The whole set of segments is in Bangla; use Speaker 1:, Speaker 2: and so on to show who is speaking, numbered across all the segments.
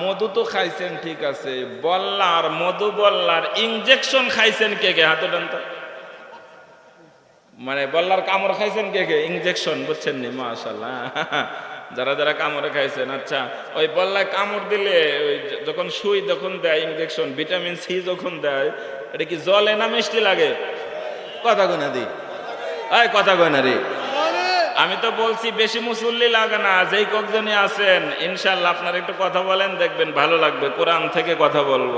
Speaker 1: মধু তো খাইছেন, ঠিক আছে। বল্লার, মধু বল্লার ইঞ্জেকশন খাইছেন কে কে? হাতে ডান মানে বল্লার কামড় খাইছেন কে কে? ইঞ্জেকশন বুঝছেন নি? মাশাল্লাহ যারা যারা কামড়ে খাইছেন আচ্ছা ওই বল্লায় কামড় দিলে, ওই যখন সুই যখন দেয় ইঞ্জেকশন ভিটামিন সি যখন দেয়, এটা কি জলে না মিষ্টি লাগে? কথা কই দি। কথা কই রে আমি তো বলছি বেশি মুসল্লি লাগে না, যেই কয়েকজনই আছেন ইনশাল্লাহ আপনার একটু কথা বলেন, দেখবেন ভালো লাগবে, কোরআন থেকে কথা বলব।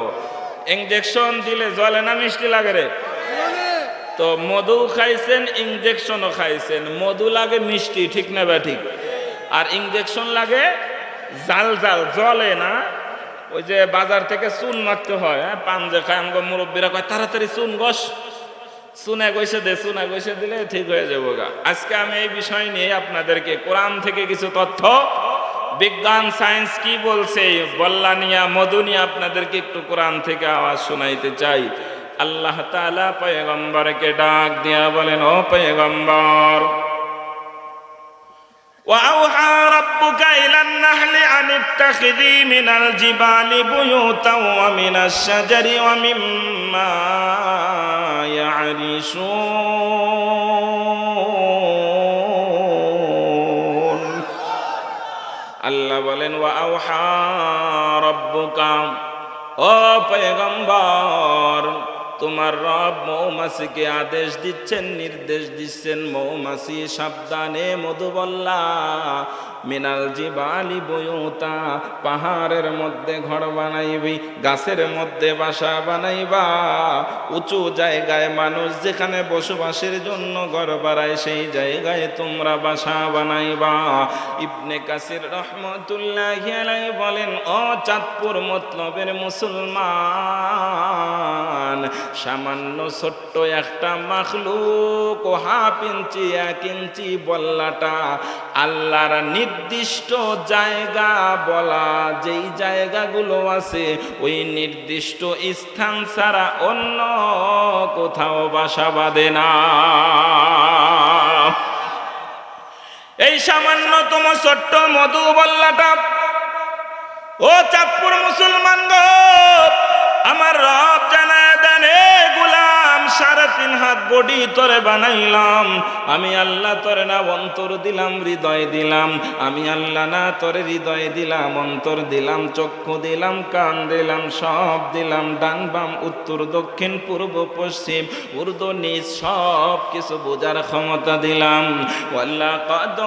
Speaker 1: ইঞ্জেকশন দিলে জলে না মিষ্টি লাগে রে? তো মধু খাইছেন ইঞ্জেকশনও খাইছেন। মধু লাগে মিষ্টি, ঠিক না বা ঠিক? আর ইঞ্জেকশন লাগে জাল জাল, জলে না? ওই যে বাজার থেকে চুন মারতে হয় হ্যাঁ পাঞ্জে খায় আমাকে মুরব্বীরা কয়, তাড়াতাড়ি চুন গস শুনে গেছে দে শুনে গেছে দিলে ঠিক হয়ে যাব গা। আজকে আমি এই বিষয় নিয়ে আপনাদেরকে কোরআন থেকে কিছু তথ্য, বিজ্ঞান, সায়েন্স কি বলছে, বল্লানিয়া মদুনিয়া আপনাদেরকে একটু কোরআন থেকে আওয়াজ শোনাইতে চাই। আল্লাহ তালা পয়গম্বরকে ডাক দিয়া বলেন, ও পয়গম্বর ربك إلى النحل أن اتخذي من الجبال بيوتا ومن الشجر ومما يعرشون আল্লাহ বলেন ওয়া আওহা রব্বুকা ও পয়গম্বর তোমার রব মৌমাছিকে আদেশ দিচ্ছেন, নির্দেশ দিচ্ছেন, মৌমাছি সাবধানে মধুবল্লা। মিনাল জিবালি বয়ুতা, পাহাড়ের মধ্যে ঘর বানাইবি, গাছের মধ্যে বাসা বানাইবা। উঁচু জায়গায় মানুষ যেখানে বসবাসের জন্য ঘর বাড়ায়, সেই জায়গায় তোমরা বাসা বানাইবা। ইবনে কাসির রহমতুল্লাহ বলেন ও চাঁদপুর মতলবের মুসলমান সামান্য ছোট্ট একটা মাখলুক, হাফ ইঞ্চি, এক ইঞ্চি বল্লাটা আল্লাহর নির্দিষ্ট জায়গা বলা যেই জায়গাগুলো আছে, ওই নির্দিষ্ট স্থান ছাড়া অন্য কোথাও বাসা বাঁধে না। এই সামান্যতম ছোট্ট মধু বল্লাটা, ও চাঁদপুর মুসলমান গো, আমার রব জানায় দেন এ গুলাম সাড়ে তিন হাত বডি তরে বানাইলাম। আমি আল্লাহ তরে না অন্তর দিলাম, হৃদয় দিলাম। আমি আল্লাহ না তরে হৃদয় দিলাম, অন্তর দিলাম, চক্ষু দিলাম, কান দিলাম, সব দিলাম। ডান বাম, উত্তর, দক্ষিণ, পূর্ব, পশ্চিম, উর্দু নিজ সব কিছু বোঝার ক্ষমতা দিলাম। ওয়াল্লা কদ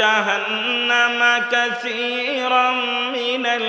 Speaker 1: জাহান্নামা কাসীরাম মিনাল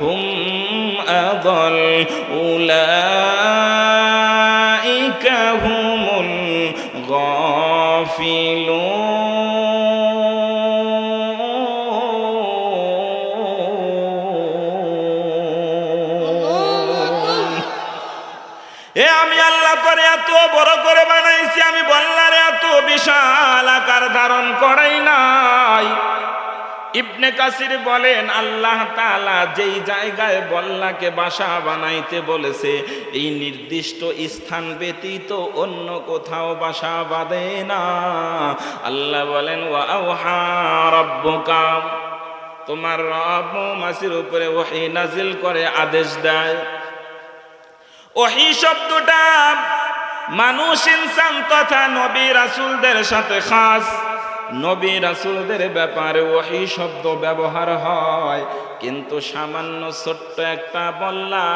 Speaker 1: هم أضل أولئك هم الغافلون এ আমি আল্লাহ করে এত বড় করে বানাইছি আমি বললার এত বিশাল আকার ধারণ করাই নাই ইবনে কাসির বলেন, আল্লাহ তালা যেই জায়গায় বল্লাকে বাসা বানাইতে বলেছে, এই নির্দিষ্ট স্থান ব্যতীত অন্য কোথাও বাসা বাঁধে না। আল্লাহ বলেন ওয়া আওহা রাব্বুকা তোমার রব মাসির উপরে ওহী নাজিল করে আদেশ দেয়। ওহি শব্দটা মানুষ, ইনসান তথা নবী রাসুলদের সাথে খাস। নবী রাসুলদের ব্যাপারে ওই শব্দ ব্যবহার হয়। কিন্তু সামান্য ছোট্ট একটা বল্লা,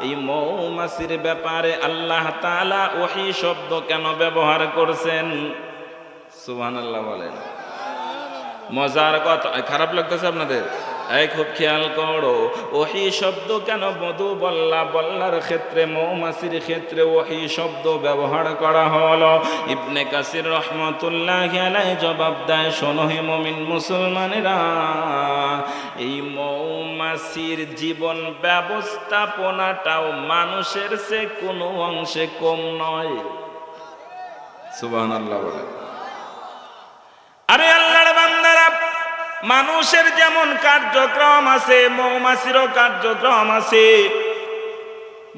Speaker 1: এই মৌমাছির ব্যাপারে আল্লাহ তালা ওই শব্দ কেন ব্যবহার করছেন? সুহান আল্লাহ বলেন। মজার কথা, খারাপ লাগতেছে আপনাদের? এই খুব খেয়াল করো, ওহি শব্দ কেন মধু বল্লা বল্লার ক্ষেত্রে, মৌমাছির ক্ষেত্রে ওহি শব্দ ব্যবহার করা হলো? ইবনে কাসির রহমতুল্লাহ আলাই জবাব দেয় শোনহে মমিন মুসলমানেরা, এই মৌমাছির জীবন ব্যবস্থাপনাটাও মানুষের সে কোনো অংশে কম নয়। সুবাহ আল্লাহ বলে। আরে আল্লাহর বান্দারা মানুষের যেমন কার্যক্রম আছে, মৌমাছিরও কার্যক্রম আছে।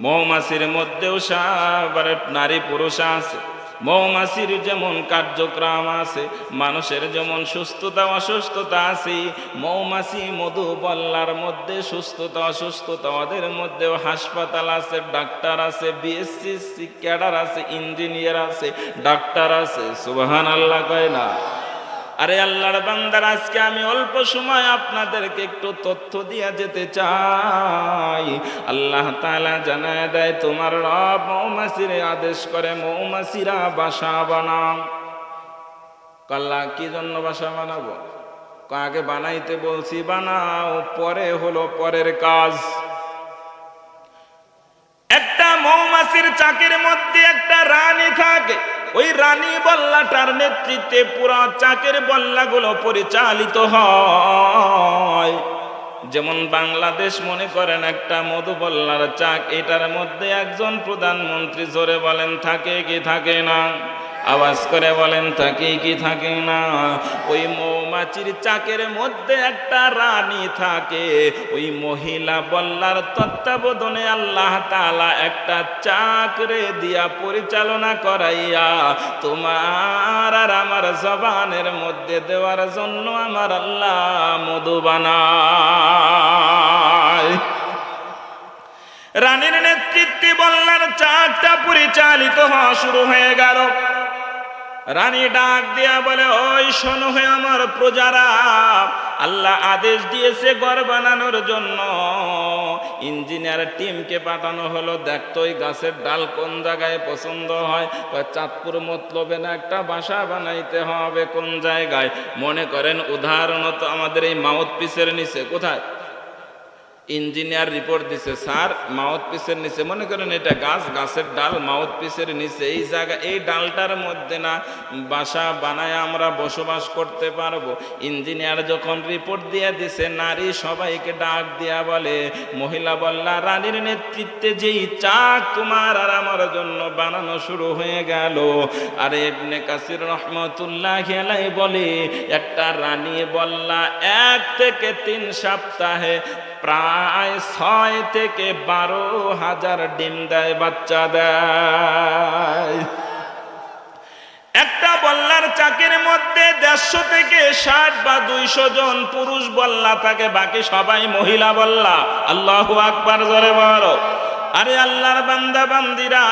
Speaker 1: মৌমাছির মধ্যেও সাবার নারী পুরুষ আছে। মৌমাছির যেমন কার্যক্রম আছে, মানুষের যেমন সুস্থতা, অসুস্থতা আছে, মৌমাছি মধু বল্লার মধ্যে সুস্থতা, অসুস্থতা, ওদের মধ্যেও হাসপাতাল আছে, ডাক্তার আছে বিএসসি ক্যাডার আছে, ইঞ্জিনিয়ার আছে, ডাক্তার আছে সুবাহান আল্লাহ কয় না? আরে আল্লাহর বান্দার, আজকে আমি অল্প সময় আপনাদেরকে একটু তথ্য দিয়ে যেতে চাই। আল্লাহ তাআলা জানায় দেয়, তোমার রব মৌমাছিরে আদেশ করে মৌমাছিরা বাসা বানাও। কাল্লা কি জন্য বাসা বানাবো? আগে বানাইতে বলছি, বানাও, পরে হলো পরের কাজ। একটা মৌমাছির চাকের মধ্যে একটা রানী থাকে। ওই রানী বল্লাটার নেতৃত্বে পুরা চাকের বল্লাগুলো পরিচালিত হয়। যেমন বাংলাদেশ মনে করেন একটা মধু বল্লার চাক, এটার মধ্যে একজন প্রধানমন্ত্রী জোরে বলেন, থাকে কি, থাকে না? আওয়াজ করে বলেন, থাকে কি, থাকে না? ওই মৌমাছির চাকের মধ্যে একটা রানী থাকে। ওই মহিলা বল্লার তত্ত্বাবধানে আল্লাহ তাআলা একটা চাকরে দিয়া পরিচালনা করাইয়া, তোমার আর আমার জবানের মধ্যে দেওয়ার জন্য আমার আল্লাহ মধু বানায়। রানীর নেতৃত্বে বল্লার চাকটা পরিচালিত হওয়া শুরু হয়ে গেল। রানী ডাক দিয়া বলে, ওই শোনো হয়ে আমার প্রজারা, আল্লাহ আদেশ দিয়েছে ঘর বানানোর জন্য। ইঞ্জিনিয়ার টিমকে পাঠানো হলো দেখতো ওই গাছের ডাল কোন জায়গায় পছন্দ হয়। চাঁদপুর মতলবে না, একটা বাসা বানাইতে হবে কোন জায়গায়? মনে করেন, উদাহরণত আমাদের এই মাউথ পিসের নিচে, কোথায়? ইঞ্জিনিয়ার রিপোর্ট দিছে, স্যার মাউথ পিসের নিচে মনে করেন এটা গাছ, গাছের ডাল মাউথ পিসের নিচে, এই জায়গা, এই ডালটার মধ্যে না বাসা বানায় আমরা বসবাস করতে পারব। ইঞ্জিনিয়ার যখন রিপোর্ট দিয়ে দিছে, নারী সবাইকে ডাক দিয়া বলে, মহিলা বললা, রানীর নেতৃত্বে যেই চাক তোমার আর আমার জন্য বানানো শুরু হয়ে গেল। আর এমনি কাসির রহমতুল্লাহ খেলাই বলে, একটা রানী বললা, এক থেকে তিন সপ্তাহে প্রায় ছয় থেকে বারো হাজার ডিম দেয় বাচ্চা দেয়। একটা বল্লার চাকের মধ্যে দেড়শো থেকে ষাট বা দুইশো জন পুরুষ বল্লা থাকে, বাকি সবাই মহিলা বল্লা। আল্লাহ আকবার, জরে বড় আরে আল্লাহর বান্দা, বান্দিরা,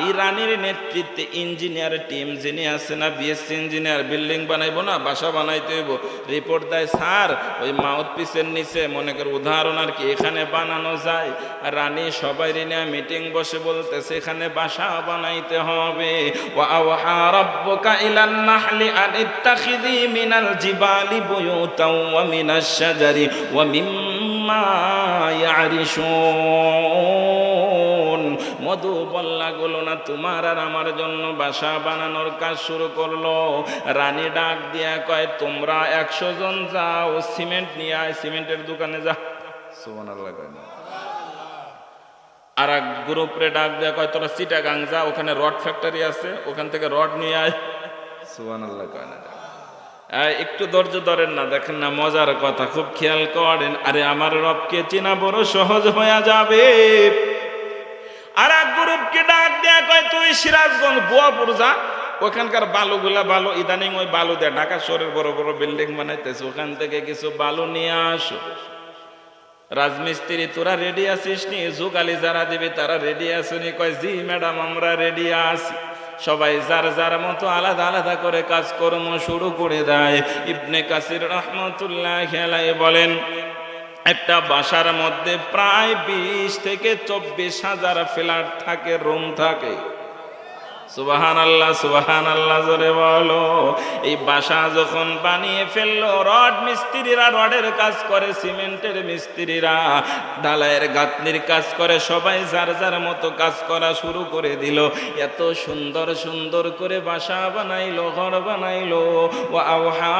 Speaker 1: এই রানীর নেতৃত্বে ইঞ্জিনিয়ার টিম যিনি আছে না বিএসসি ইঞ্জিনিয়ার বিল্ডিং বানাইবো না, বাসা বানাইতে হইব। রিপোর্ট দেয়, স্যার, ওই মাউথ পিসের নিচে, মনে কর উদাহরণ আর কি, এখানে বানানো যায়। আর রানী সবাই নিয়ে মিটিং বসে বলতেছে, এখানে বাসা বানাইতে হবে। আন ইত্তাখিযি মিনাল জিবালি বুয়ুতাও ওয়া মিনাশ মিম্মা ইয়ারিশুন। মধু বল্লা গুলো না তোমার আর আমার জন্য বাসা বানানোর কাজ শুরু করল। রানী ডাক দিয়া কয়, তোমরা একশো জন যাও, সিমেন্ট নিয়ে আয়, সিমেন্টের দোকানে যা। সুবহানাল্লাহ কয়, না। আর এক গ্রুপরে ডাক দেয়া কয়, তোরা চিটাগাং যা, ওখানে রড ফ্যাক্টরি আছে, ওখান থেকে রড নিয়ে আয়। সুবহানাল্লাহ কয়, না। একটু ধৈর্য ধরেন না, দেখেন না, মজার কথা, খুব খেয়াল করেন। আরে, আমার রবকে চেনা বড় সহজ হয়ে যাবে। আর এক গ্রুপকে ডাক দেয়া কয়, তুই সিরাজগঞ্জ, বুয়াপুর যা। ওখানকার বালুগুলা বালু, ইদানিং ওই বালু দেয়। ঢাকা শহরের বড় বড় বিল্ডিং বানাইতেছে, ওখান থেকে কিছু বালু নিয়ে আসো। রাজমিস্ত্রি, তোরা রেডি আছিস নি? যুগালি যারা দিবি, তারা রেডি আসুনি কয়, জি ম্যাডাম আমরা রেডি আছি। সবাই যার যার মতো আলাদা আলাদা করে কাজকর্ম শুরু করে দেয়। ইবনে কাসির রহমতুল্লাহ খেলায় বলেন, একটা বাসার মধ্যে প্রায় বিশ থেকে চব্বিশ হাজার ফ্ল্যাট থাকে, রুম থাকে। শুরু করে দিল। এত সুন্দর সুন্দর করে বাসা বানাইলো, ঘর বানাইলো। ও আওহা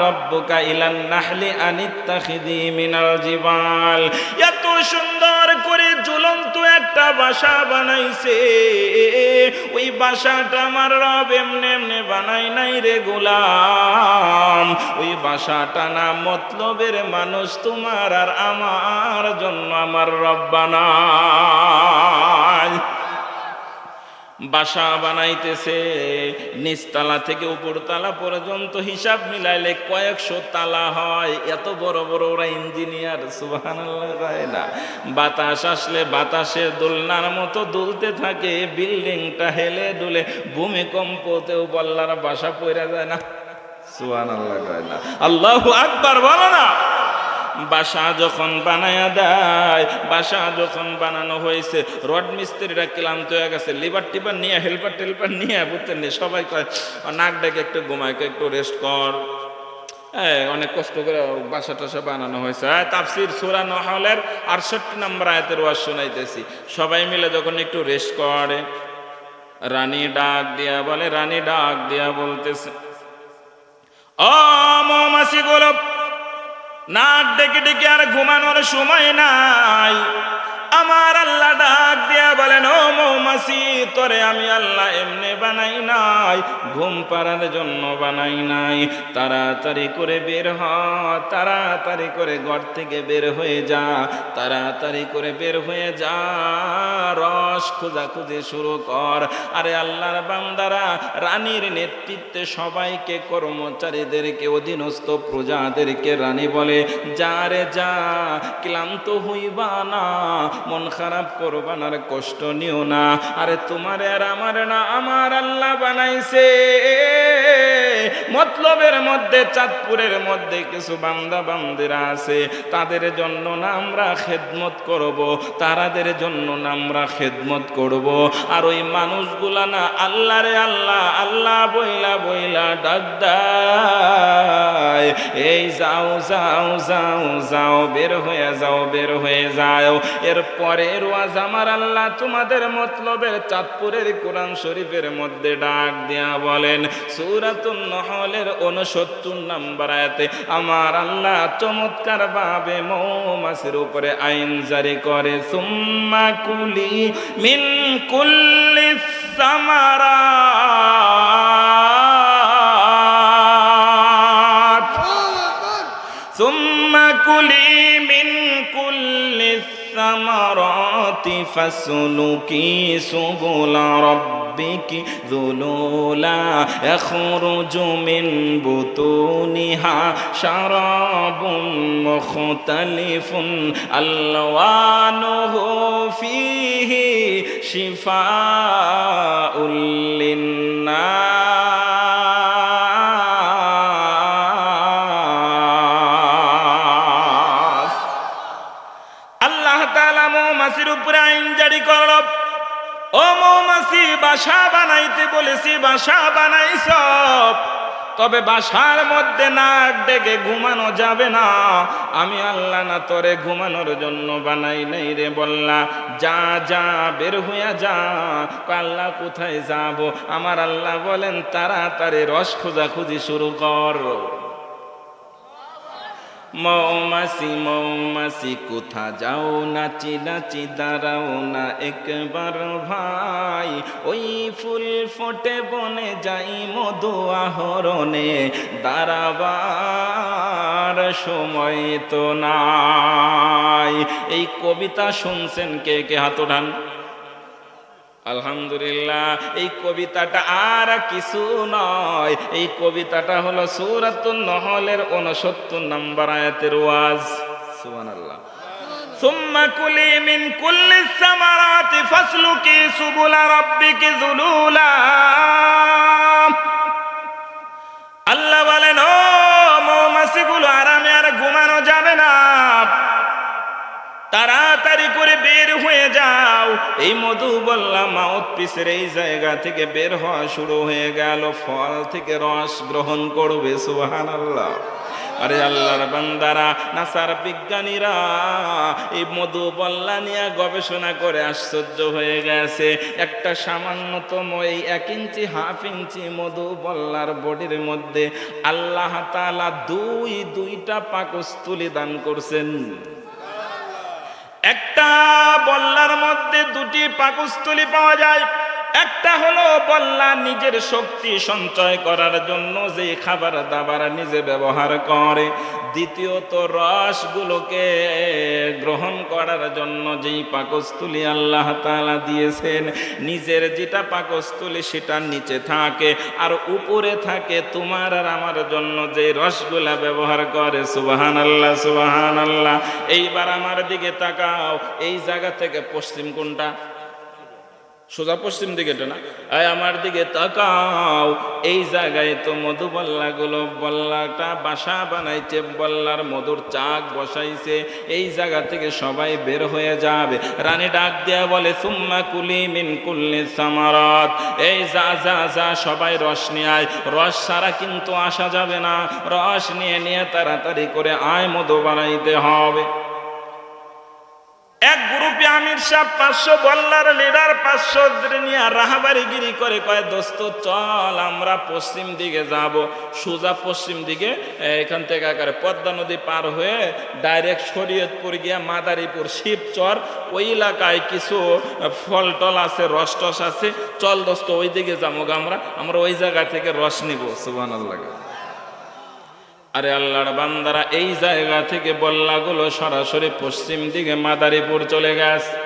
Speaker 1: রব্বুকা জিবাল। এত সুন্দর করে ঝুলন্ত একটা বাসা বানাইছে। ওই বাসাটা আমার রব এমনি এমনি বানাই নাই রে গোলাম। ওই বাসাটা না মতলবের মানুষ তোমার আর আমার জন্য আমার রব বানায়। বাসা বানাইতেছে। নিচতলা থেকে উপরতলা পর্যন্ত হিসাব মিলাইলে কয়েকশো তালা হয়। এত বড় বড় ওরা ইঞ্জিনিয়ার সুবাহান না। বাতাস আসলে বাতাসের দোলনার মতো দুলতে থাকে। বিল্ডিংটা হেলে দুলে ভূমিকম্পতেও বল্লার বাসা পড়ে যায় না। সুবাহান আল্লাহ না। আল্লাহ আকবার, বলো না। বাসা যখন বানায়া দেয়, বাসা যখন বানানো হয়েছে, রড মিস্ত্রিরা ক্লান্ত হয়ে গেছে, লিভার টিভার নিয়ে, হেল্পার টেলপার নিয়ে বুঝতেন নি? সবাই কয় নাক ডেকে একটু ঘুমায় একটু রেস্ট কর। অনেক কষ্ট করে বাসা টাসা বানানো হয়েছে। হ্যাঁ তাফসির সুরা নহলের আটষট্টি নম্বর আয়তের ওয়াজ শোনাইতেছি। সবাই মিলে যখন একটু রেস্ট করে, রানী ডাক দিয়া বলে, রানী ডাক দিয়া বলতেছে, ও মৌমাছি গোলপ নাক ডেকে ডেকে আর ঘুমানোর সময় নাই। আমার আল্লাহ ডাক দিয়া বলেন, ও মৌমাছি, তোরে আমি আল্লাহ এমনি বানাই নাই, ঘুম পাড়ার জন্য বানাই নাই। তাড়াতাড়ি করে বের হ, তাড়াতাড়ি করে ঘর থেকে বের হয়ে যা, তাড়াতাড়ি করে বের হয়ে যা, রস খোঁজাখুঁজি শুরু কর। আরে আল্লাহর বান্দারা, রানীর নেতৃত্বে সবাইকে কর্মচারীদেরকে, অধীনস্থ প্রজাদেরকে রানী বলে, যা রে যা, ক্লান্ত হইবা না মন খারাপ করবা না কষ্ট নিও না। আরে তোমার আর আমার না, আমার আল্লাহ বানাইছে। মতলবের মধ্যে, চাঁদপুরের মধ্যে কিছু বান্দা, বান্দিরা আছে। তাদের জন্য না আমরা খেদমত করব, তারাদের জন্য না আমরা খেদমত করব। আর ওই মানুষগুলা না, আল্লাহ রে আল্লাহ আল্লাহ বইলা বইলা ডাক দেয়। এই যাও যাও যাও যাও, বের হয়ে যাও, বের হয়ে যাও। এর পরের ওয়াজ আমার আল্লাহ তোমাদের মতলবের চাঁদপুরের কোরআন শরীফের মধ্যে ডাক দিয়া বলেন সুরাতুন নহলের উনসত্তর নাম্বার আয়াতে আমার আল্লাহ চমৎকার ভাবে মৌমাছির উপরে আইন জারি করে সুম্মা কুলি মিন কুল্লি সামারাত ثم كلي من كل الثمرات فاسلكي سبل ربك ذلولا يخرج من بطونها شراب مختلف ألوانه فيه شفاء للناس বলেছি, বাসা বানাইছ তবে বাসার মধ্যে না ডেকে ঘুমানো যাবে না। আমি আল্লাহ না তরে ঘুমানোর জন্য বানাই নাই রে বললা। যা যা, বের হইয়া যা। আল্লাহ কোথায় যাব? আমার আল্লাহ বলেন, তাড়াতাড়ি রস খোঁজাখুঁজি শুরু কর। মৌমাসি মৌমাসি কোথা যাও নাচি নাচি, দাঁড়াও না একবার ভাই। ওই ফুল ফোটে, বনে যাই মধু আহরণে। দাঁড়াবার সময় তো নাই। এই কবিতা শুনছেন কে কে হাত ওঠান? আলহামদুলিল্লাহ এই কবিতাটা আর কিছু নয় এই কবিতাটা হলো সুরাতুন নহলের উনসত্তর নম্বর আয়াতের ওয়াজ সুবহানাল্লাহ ثم كلي من كل الثمرات فاسلكي سبل ربك ذلولا আল্লাহ বলেন ও তাড়াতাড়ি করে বের হয়ে যাও। এই মধু বললাম মাউথ পিসের এই জায়গা থেকে বের হওয়া শুরু হয়ে গেল। ফল থেকে রস গ্রহণ করবে সুবাহান আল্লাহ আরে আল্লাহর বান্দারা, নাসার বিজ্ঞানীরা, এই মধু বল্লা নিয়ে গবেষণা করে আশ্চর্য হয়ে গেছে। একটা সামান্যতম এই এক ইঞ্চি, হাফ ইঞ্চি মধু বল্লার বডির মধ্যে আল্লাহ তাআলা দুই, দুইটা পাকস্থলী দান করছেন। একটা বল্লার মধ্যে দুটি পাকস্থলী পাওয়া যায়। একটা হলো বল্লা নিজের শক্তি সঞ্চয় করার জন্য যে খাবার দাবার নিজে ব্যবহার করে। দ্বিতীয়ত রসগুলোকে গ্রহণ করার জন্য যেই পাকস্থলী আল্লাহ তালা দিয়েছেন, নিজের যেটা পাকস্থলী সেটার নিচে থাকে আর উপরে থাকে তোমার আর আমার জন্য যে রসগুলা ব্যবহার করে। সুবাহান আল্লাহ সুবাহান আল্লাহ এইবার আমার দিকে তাকাও, এই জায়গা থেকে পশ্চিম কোনটা? সোজা পশ্চিম দিকে না? আয় আমার দিকে তাকাও। এই জায়গায় তো মধু বল্লাগুলো বল্লাটা বাসা বানাইছে, বল্লার মধুর চাক বসাইছে। এই জায়গা থেকে সবাই বের হয়ে যাবে। রানী ডাক দেয়া বলে, সুম্মা কুলি মিন কুল্লি সামারাত। এই যা যা যা, সবাই রস নিয়ে আয়। রস ছাড়া কিন্তু আসা যাবে না। রস নিয়ে নিয়ে তাড়াতাড়ি করে আয় মধু বানাইতে হবে। এক গ্রুপে আমির সাহেব পাঁচশো বল্লার লিডার, পাঁচশো নিয়ে রাহাবারি গিরি করে কয়, দোস্ত, চল, আমরা পশ্চিম দিকে যাব। সোজা পশ্চিম দিকে এখান থেকে একেবারে পদ্মা নদী পার হয়ে ডাইরেক্ট শরীয়তপুর গিয়া মাদারীপুর শিবচর। ওই এলাকায় কিছু ফল টল আছে, রস টস আছে। চল দোস্ত ওই দিকে যাব আমরা আমরা ওই জায়গা থেকে রস নিব। সুবান লাগে আরে আল্লাহর বান্দারা এই জায়গা থেকে বল্লাগুলো সরাসরি পশ্চিম দিকে মাদারীপুর চলে গেছে।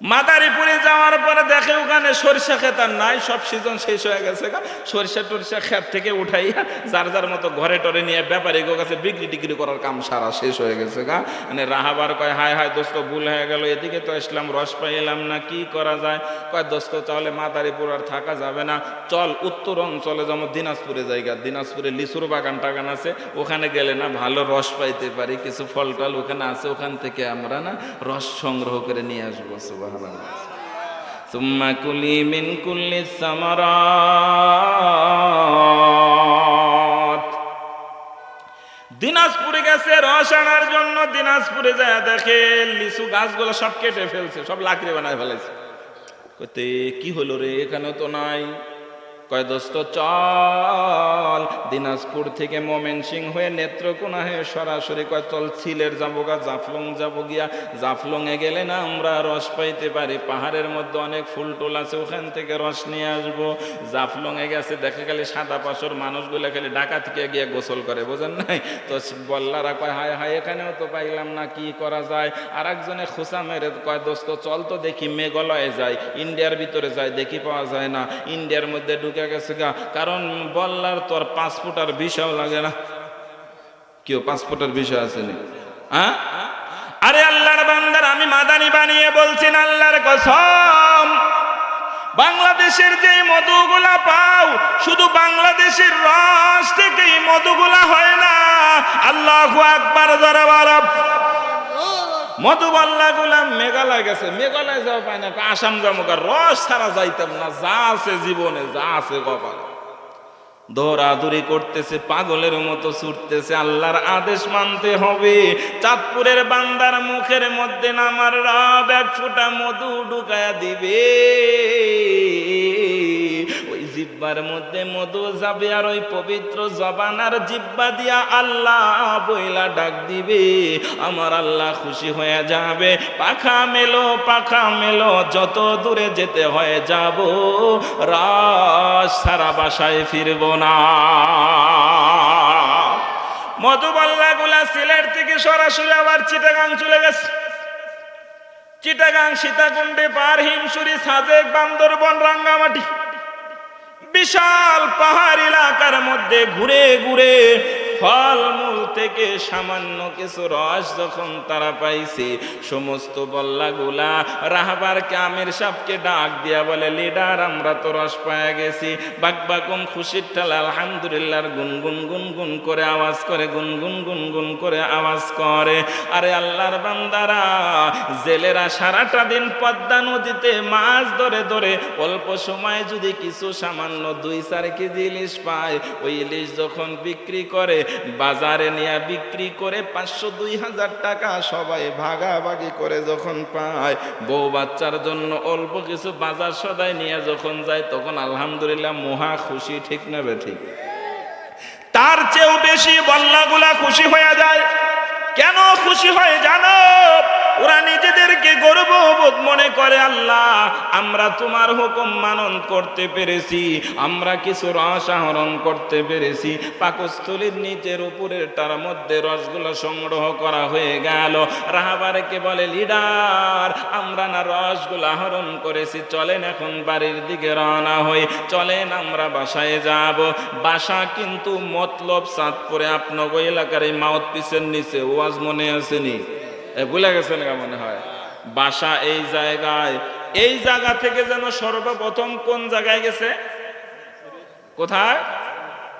Speaker 1: মাদারীপুরে যাওয়ার পরে দেখে ওখানে সরিষা ক্ষেত আর নাই, সব সিজন শেষ হয়ে গেছে সরিষা টরিষা ক্ষেত থেকে উঠাইয়া যার যার মতো ঘরে টরে নিয়ে ব্যাপারী গো কাছে বিক্রি টিক্রি করার কাম সারা শেষ হয়ে গেছে গা। মানে রাহাবার কয়, হায় হায়, দোস্ত, ভুল হয়ে গেল, এদিকে তো আসলাম, রস পাইলাম না, কি করা যায়? কয়, দোস্ত, তাহলে মাদারীপুর আর থাকা যাবে না। চল, উত্তর অঞ্চলে যেমন দিনাজপুরে জায়গা, দিনাজপুরে লিচুর বাগান টাগান আছে। ওখানে গেলে না ভালো রস পাইতে পারি, কিছু ফল টল ওখানে আছে, ওখান থেকে আমরা না রস সংগ্রহ করে নিয়ে আসব সুবহানাল্লাহ ثم كلي من كل الثمرات দিনাজপুরে গেছে রস আনার জন্য দিনাজপুরে যায় দেখে লিচু গাছগুলো সব কেটে ফেলছে সব লাকড়ি বানায় ফেলেছে কইতে কি হলো রে এখানে তো নাই কয় দোস্ত, চল। দিনাজপুর থেকে মোমেন সিং হয়ে নেত্রকোনা হয়ে সরাসরি কয়, চল ছিলের যাব গা, জাফলং যাব গিয়া। জাফলং এ গেলে না আমরা রস পাইতে পারি। পাহাড়ের মধ্যে অনেক ফুল টুল আছে, ওখান থেকে রস নিয়ে আসব। জাফলং এ গেছে, দেখে খালি সাদা পাশর মানুষগুলো খালি ঢাকা থেকে গিয়ে গোসল করে, বোঝেন নাই? তো বল্লারা কয়, হায় হায়, এখানেও তো পাইলাম না, কি করা যায়? আর একজনে খোসা মেরে কয়, দোস্ত, চল তো দেখি মেঘালয়ে যায় ইন্ডিয়ার ভিতরে যাই, দেখি পাওয়া যায় না। ইন্ডিয়ার মধ্যে ঢুকে গেছে গা। কারণ বল্লার তোর পাসপোর্ট আর ভিসাও লাগে না। কেউ পাসপোর্টের বিষয় আছে নি? হ্যাঁ? আরে আল্লাহর বান্দার, আমি মাদানি বানিয়ে বলছেন আল্লাহর কসম। বাংলাদেশের যে মধুগুলা পাও, শুধু বাংলাদেশের রস থেকেই মধুগুলা হয় না। আল্লাহ একবার যারা মধুবাল্লা গুলাম মেঘালয় গেছে। মেঘালয় যাওয়া পায় না আসাম জামুকার রস ছাড়া যাইতাম না, যা আছে জীবনে, যা আছে কপাল। দৌড়াদৌড়ি করতেছে, পাগলের মতো ছুটতেছে, আল্লাহর আদেশ মানতে হবে। চাঁদপুরের বান্দার মুখের মধ্যে নামার রব এক ফোঁটা মধু ঢুকায়া দিবে। জিব্বার মধ্যে মধু যাবে আর ওই পবিত্র জবানার জিব্বা দিয়া আল্লাহ বইলা ডাক দিবে। আমার আল্লাহ খুশি হয়ে যাবে। পাখা মেলো পাখা মেলো, যত দূরে যেতে হয়ে যাব। রাস সারা বাসায় ফিরব না। মধুবাল্লাগুলা সিলেট থেকে সরাসরি আবার চিটাগাং চলে গেছে। চিটাগাং, সীতাকুণ্ডে পার হিমসুরি সাজেক, বান্দরবন, রাঙ্গামাটি। বিশাল পাহাড় এলাকার মধ্যে ঘুরে ঘুরে ফলমূল থেকে সামান্য কিছু রস যখন তারা পাইছে, সমস্ত বল্লাগুলা রাহাবারকে আমির সাহকে ডাক দিয়া বলে, লিডার, আমরা তো রস পায়া গেছি। বাকবাকুম খুশির ঠাল, আলহামদুলিল্লাহর গুনগুন গুনগুন করে আওয়াজ করে, গুনগুন গুনগুন করে আওয়াজ করে। আরে আল্লাহর বান্দারা, জেলেরা সারাটা দিন পদ্মা নদীতে মাছ ধরে ধরে অল্প সময়ে যদি কিছু সামান্য দুই চার কেজি ইলিশ পায়, ওই ইলিশ যখন বিক্রি করে বাজারে নিয়ে বিক্রি করে পাঁচশো দুই হাজার টাকা সবাই ভাগাভাগি করে যখন পায়। বউ বাচ্চার জন্য অল্প কিছু বাজার সদাই নিয়ে যখন যায়, তখন আলহামদুলিল্লাহ মহা খুশি, ঠিক নেবে ঠিক? তার চেয়েও বেশি বল্লাগুলা খুশি হয়ে যায়। কেন খুশি হয় জানো? ওরা নিজেদেরকে গর্ববোধ মনে করে, আল্লাহ, আমরা তোমার হুকুম মানন করতে পেরেছি, আমরা কিছু রস আহরণ করতে পেরেছি। পাকস্থলীর নিচের উপরের তার মধ্যে রসগুলো সংগ্রহ করা হয়ে গেল। রাহাবারকে বলে, লিডার, আমরা না রসগুলো আহরণ করেছি, চলেন এখন বাড়ির দিকে রওনা হই, চলেন আমরা বাসায় যাব। বাসা কিন্তু মতলব সাতপুরে আপনার এলাকার এই মাউথ পিসের নিচে, ওয়াজ মনে আসেনি? ভুলে গেছেন মনে হয়? বাসা এই জায়গায়, এই জায়গা থেকে যেন সর্বপ্রথম কোন জায়গায় গেছে? কোথায়?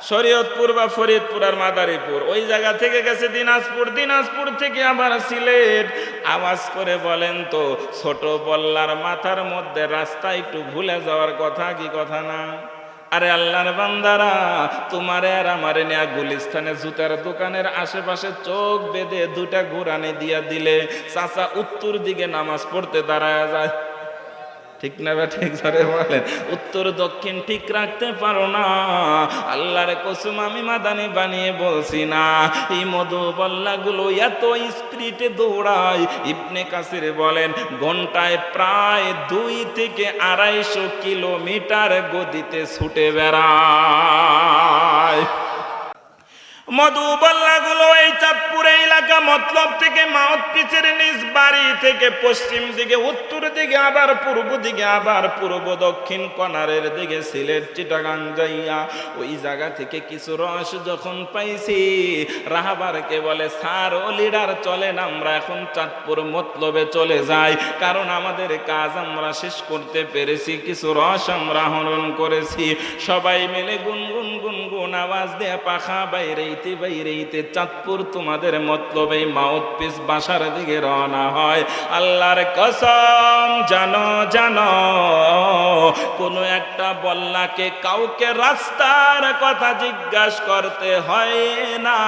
Speaker 1: শরীয়তপুর বা ফরিদপুর আর মাদারীপুর। ওই জায়গা থেকে গেছে দিনাজপুর। দিনাজপুর থেকে আবার সিলেট। আওয়াজ করে বলেন তো, ছোট বল্লার মাথার মধ্যে রাস্তা একটু ভুলে যাওয়ার কথা কি কথা না? আরে আল্লাহর বান্দারা, তোমারে আর আমারে নেয়া গুলিস্তানে জুতার দোকানের আশেপাশে চোখ বেঁধে দুটা ঘোরানি দিয়া দিলে, চাচা উত্তর দিকে নামাজ পড়তে দাঁড়ায় যায়। ঠিক না ঠিক ধরে বলেন। উত্তর দক্ষিণ ঠিক রাখতে পারো না। আল্লাহর কসুম আমি মাদানি বানিয়ে বলছি না। এই মধু বল্লাগুলো এত স্পিরিটে দৌড়ায়, ইবনে কাসির বলেন, ঘন্টায় প্রায় দুই থেকে আড়াইশো কিলোমিটার গতিতে ছুটে বেড়ায়। মধুবল্লাগুলো এই চাঁদপুর এলাকা মতলব থেকে মাউত পিছের নিজ বাড়ি থেকে পশ্চিম দিকে, উত্তর দিকে, আবার পূর্ব দিকে, আবার পূর্ব দক্ষিণ কনারের দিকে, সিলেট, চিটাগাং যাইয়া ওই জায়গা থেকে কিছু রস যখন পাইছি, রাহাবারকে বলে, স্যার, ও লিডার, চলেন আমরা এখন চাঁদপুর মতলবে চলে যাই। কারণ আমাদের কাজ আমরা শেষ করতে পেরেছি, কিছু রস আমরা হরণ করেছি। সবাই মিলে গুনগুন গুনগুন আওয়াজ দিয়ে পাখা বাইরে ইতে বাইরে ইতে চাঁদপুর তোমাদের মতলবে মাউথ পিস বাসার দিকে রওনা হয়। আল্লাহর কসম, জানো জানো, কোনো একটা বল্লাকে কাউকে রাস্তার কথা জিজ্ঞাসা করতে হয় না।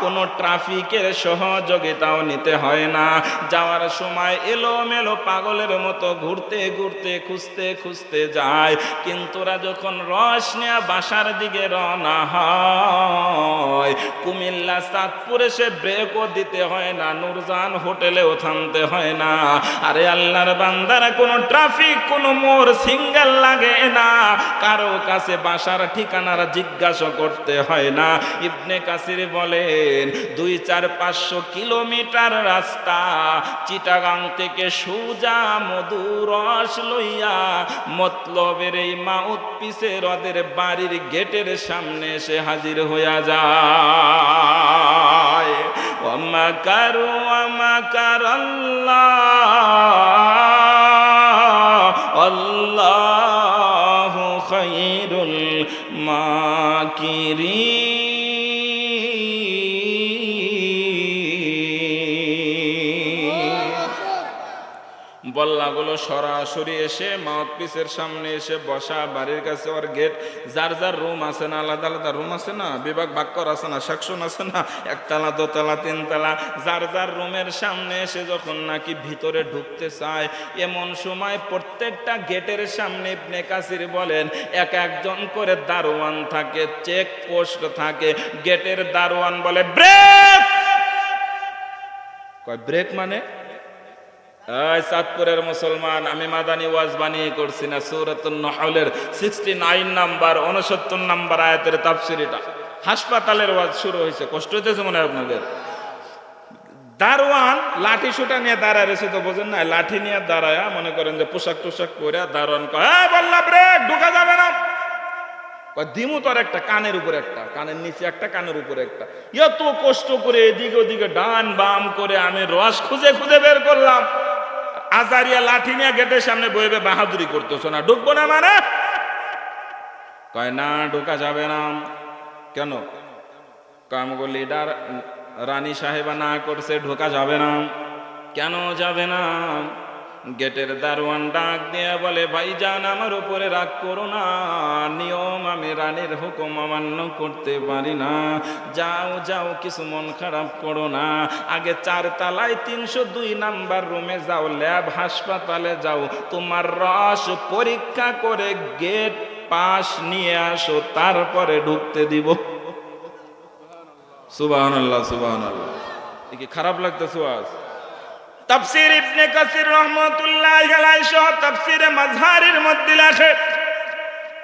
Speaker 1: কোনো ট্রাফিকের সহযোগিতাও নিতে হয় না। যাওয়ার সময় এলো মেলো পাগলের মতো ঘুরতে ঘুরতে, খুঁজতে খুঁজতে যায়। কিন্তু ওরা যখন রস নেয়া বাসার দিকে রওনা হয় কুমিল্লা চাঁদপুরে সে ব্রেকও দিতে হয় না, নুরজান হোটেলেও থামতে হয় না। আরে আল্লাহর বান্দারা, কোনো ট্রাফিক, কোনো মোর সিঙ্গেল লাগে না। কারও কাছে বাসার ঠিকানার জিজ্ঞাসা করতে হয় না। ইবনে কাসির বলেন, দুই, চার, পাঁচশো কিলোমিটার রাস্তা, চিটাগাং থেকে সুজা মধু রস লইয়া মতলবের এই মাউত পিসের ওদের বাড়ির গেটের সামনে এসে হাজির হইয়া যায়। ওমাকারু ওমাকার আল্লাহ আল্লাহ খৈরুল মাকিরি সরাসরি এসে মাউথ পিসের সামনে এসে বসা বাড়ির কাছে ওর গেট যার যার রুম আছে না, আলাদা আলাদা রুম আছে না, বিভাগ বাক্যর আছে না সেকশন আছে না, একতলা, দোতলা, তিনতলা, যার যার রুমের সামনে এসে যখন নাকি ভিতরে ঢুকতে চায়, এমন সময় প্রত্যেকটা গেটের সামনে ইবনে কাসির বলেন, এক একজন করে দারোয়ান থাকে চেক পোস্ট থাকে গেটের দারোয়ান বলে ব্রেক কয় ব্রেক মানে? চাঁদপুরের মুসলমান আমি মাদানি ওয়াজ বানিয়ে করছি না সৌরাতুল নহলের সিক্সটি নাইন নাম্বার উনসত্তর নাম্বার আয়াতের তাফসিরিটা। হাসপাতালের ওয়াজ শুরু হয়েছে কষ্ট হইতেছে মনে হয় আপনাদের? দারোয়ান লাঠি সুটা নিয়ে দাঁড়ায় রয়েছে তো বোঝেন না লাঠি নিয়ে দাঁড়ায় মনে করেন যে পোশাক টোশাক পরে দারোয়ান কয় "এই, বললা ঢুকা যাবে না? দিমু তোর একটা কানের উপরে একটা কানের নিচে একটা কানের উপরে একটা। এত কষ্ট করে এদিকে ওদিকে ডান বাম করে আমি রস খুঁজে খুঁজে বের করলাম। আজারিয়া লাঠি নিয়ে গেটের সামনে বইবে বাহাদুরি করতেছো না, ঢুকবো না মানে? কয়, না, ঢোকা যাবে না। কেন? কামগো লিডার রানী সাহেবা না করছে, ঢোকা যাবে না। কেন যাবে না? গেটের দারোয়ান ডাক দিয়ে বলে ভাই ভাইজান, আমার উপরে রাগ করো না। নিয়ম আমি রানীর হুকুম অমান্য করতে পারি না। যাও যাও, কিছু মন খারাপ করো না। আগে চার তালায় তিনশো দুই নাম্বার রুমে যাও, ল্যাব হাসপাতালে যাও। তোমার রস পরীক্ষা করে গেট পাশ নিয়ে আসো, তারপরে ঢুকতে দিব। সুবাহান আল্লাহ সুবাহান আল্লাহ খারাপ লাগতেছে আজ তাফসির ইবনে কাসির রহমাতুল্লাহ আলাইহি সহ তাফসিরে মাযহারের মধ্যে আসে।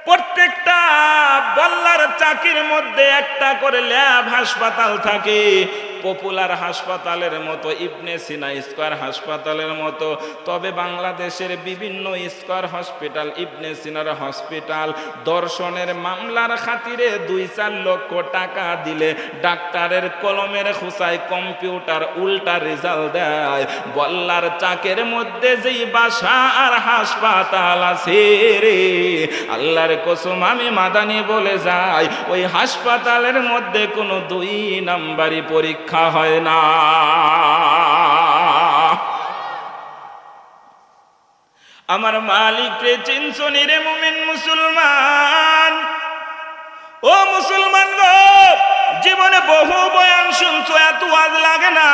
Speaker 1: প্রত্যেকটা বল্লার চাকির মধ্যে একটা করে ল্যাব হাসপাতাল থাকে। পপুলার হাসপাতালের মতো, ইবনে সিনা স্কয়ার হাসপাতালের মতো, তবে বাংলাদেশের বিভিন্ন স্কোয়ার হসপিটাল, ইবনে সিনার হসপিটাল, দর্শনের মামলার খাতিরে দুই চার লক্ষ টাকা দিলে ডাক্তারের কলমের খুসায় কম্পিউটার উল্টা রেজাল্ট দেয়। বল্লার চাকের মধ্যে যেই বাসা আর হাসপাতাল আছে রে, আল্লাহর কসম আমি মাদানি বলে যাই, ওই হাসপাতালের মধ্যে কোনো দুই নাম্বারই পরীক্ষা হয় না। আমার মালিক রে চিনসনি রে মুমিন মুসলমান। ও মুসলমান গো, জীবনে বহু বয়ান শুনছো, এত আজ লাগে না।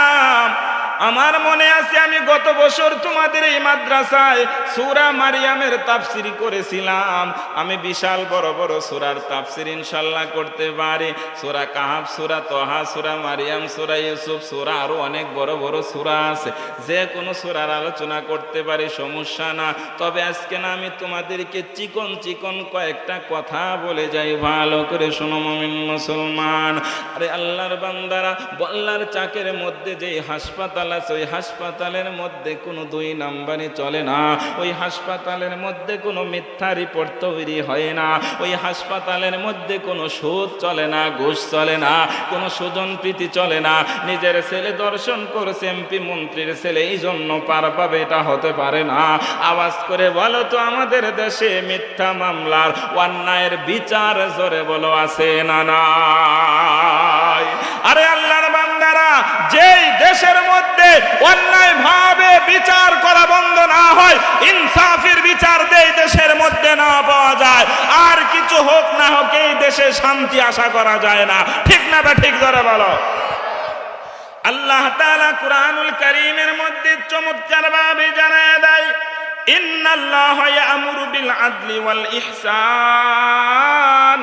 Speaker 1: আমার মনে আছে, আমি গত বছর তোমাদের এই মাদ্রাসায় সুরা মারিয়ামের তাফসির করেছিলাম। আমি বিশাল বড় বড় সুরার তাফসির ইনশাল্লাহ করতে পারি। সুরা কাহাব, সুরা তহা, সুরা মারিয়াম, সুরা ইউসুফ, সুরা আরও অনেক বড় বড় সুরা আছে। যে কোনো সুরার আলোচনা করতে পারি, সমস্যা না। তবে আজকে না, আমি তোমাদেরকে চিকন চিকন কয়েকটা কথা বলে যাই। ভালো করে শোনো মমিন মুসলমান। আরে আল্লাহর বান্দারা, বল্লার চাকের মধ্যে যেই হাসপাতাল আছে, ওই হাসপাতালের মধ্যে কোনো দুই নাম্বারই চলে না। ওই হাসপাতালের মধ্যে কোনো মিথ্যা রিপোর্ট তৈরি হয় না। ওই হাসপাতালের মধ্যে কোনো সুদ চলে না, ঘুষ চলে না, কোনো সুজন প্রীতি চলে না। নিজের ছেলে দর্শন করেছে এমপি মন্ত্রীর ছেলে, এই জন্য পার পাবে এটা হতে পারে না। আওয়াজ করে বলো তো আমাদের দেশে মিথ্যা মামলার অন্যায়ের বিচার জোরে বলো, আছে না আরে আল্লাহর যেই দেশের মধ্যে অন্যায় ভাবে বিচার করা বন্ধ না হয়, ইনসাফের বিচার দেই দেশের মধ্যে না পাওয়া যায়, আর কিছু হোক না হোক, এই দেশে শান্তি আশা করা যায় না। ঠিক না বা ঠিক ধরে বলো? আল্লাহ তাআলা কুরআনুল কারীমের মধ্যে চমৎকার ভাবে জানায় দেয়, ইন্নাল্লাহ ইয়ামুরু বিল আদলি ওয়াল ইহসান।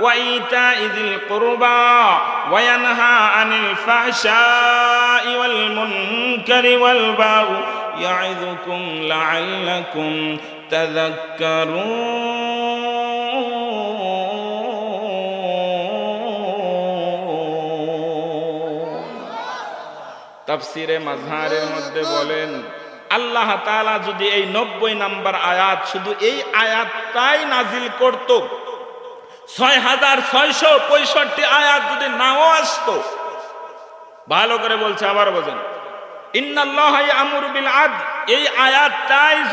Speaker 1: وإيتاء ذي القربى وينهى عن الفحشاء والمنكر والبغي يعظكم لعلكم تذكرون তাফসিরে মাঝহারের মধ্যে বলেন আল্লাহ তাআলা যদি এই নব্বই নাম্বার আয়াত শুধু এই আয়াতটাই নাজিল করত ছয় হাজার ছয়শো পঁয়ষট্টি আয়াত যদি নাও আসতো, ভালো করে বলছে আবার বোঝেন। এই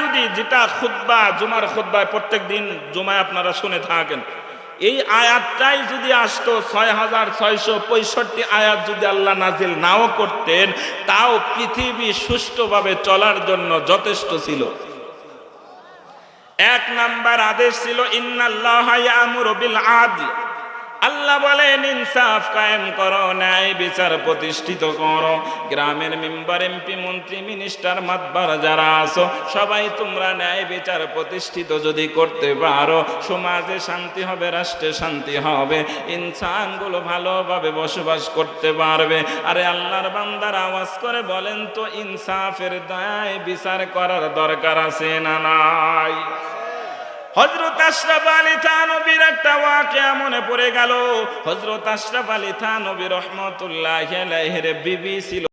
Speaker 1: যদি যেটা জুমার জুমায় আপনারা শুনে থাকেন, এই যদি আসতো ছয় হাজার ছয়শো পঁয়ষট্টি আয়াত যদি আল্লাহ নাও করতেন, তাও পৃথিবী সুষ্ঠুভাবে চলার জন্য যথেষ্ট ছিল। এক নাম্বার আদেশ ছিল ইন্নাল্লাহ ইয়ামুরু বিল আদল। আল্লাহ বলেন, ইনসাফ কায়েম করো, ন্যায় বিচার প্রতিষ্ঠিত করো। গ্রামের মেম্বার, এমপি, মন্ত্রী, মিনিস্টার, মাতবার যারা আছো, সবাই তোমরা ন্যায় বিচার প্রতিষ্ঠিত যদি করতে পারো, সমাজে শান্তি হবে, রাষ্ট্রে শান্তি হবে। ইনসানগুলো ভালোভাবে বসবাস করতে পারবে। আরে আল্লাহর বান্দার আওয়াজ করে বলেন তো, ইনসাফের দায় বিচার করার দরকার আছে না নাই? হজরত আশরাফ আলী থানবীর একটা ওয়াকিয়া মনে পড়ে গেল। হজরত আশরাফ আলী থানবী রহমতুল্লাহ বিবি ছিল।